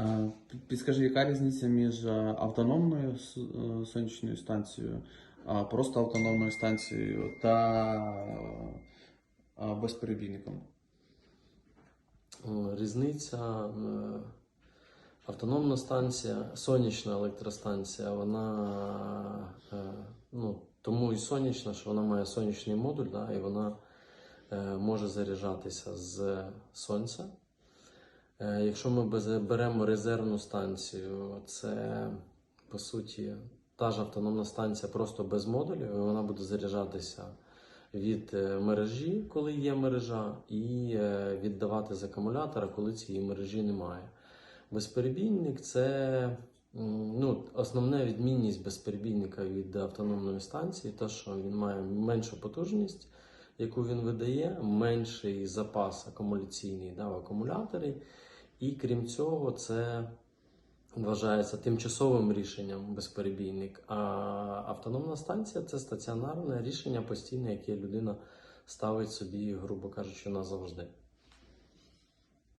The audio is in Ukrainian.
Е, Підскажи, яка різниця між е, автономною е, сонячною станцією, просто автономною станцією та безперебійником? Різниця автономна станція, сонячна електростанція, вона ну, тому і сонячна, що вона має сонячний модуль, да, і вона може заряджатися з сонця. Е, Якщо ми беремо резервну станцію, це по суті та ж автономна станція просто без модулів, і вона буде заряджатися від е, мережі, коли є мережа, і е, віддавати з акумулятора, коли цієї мережі немає. Безперебійник це ну, основна відмінність безперебійника від автономної станції, те, що він має меншу потужність, яку він видає, менший запас акумуляційний да, в акумуляторі. І крім цього, це вважається тимчасовим рішенням безперебійник. А автономна станція це стаціонарне рішення постійне, яке людина ставить собі, грубо кажучи, назавжди.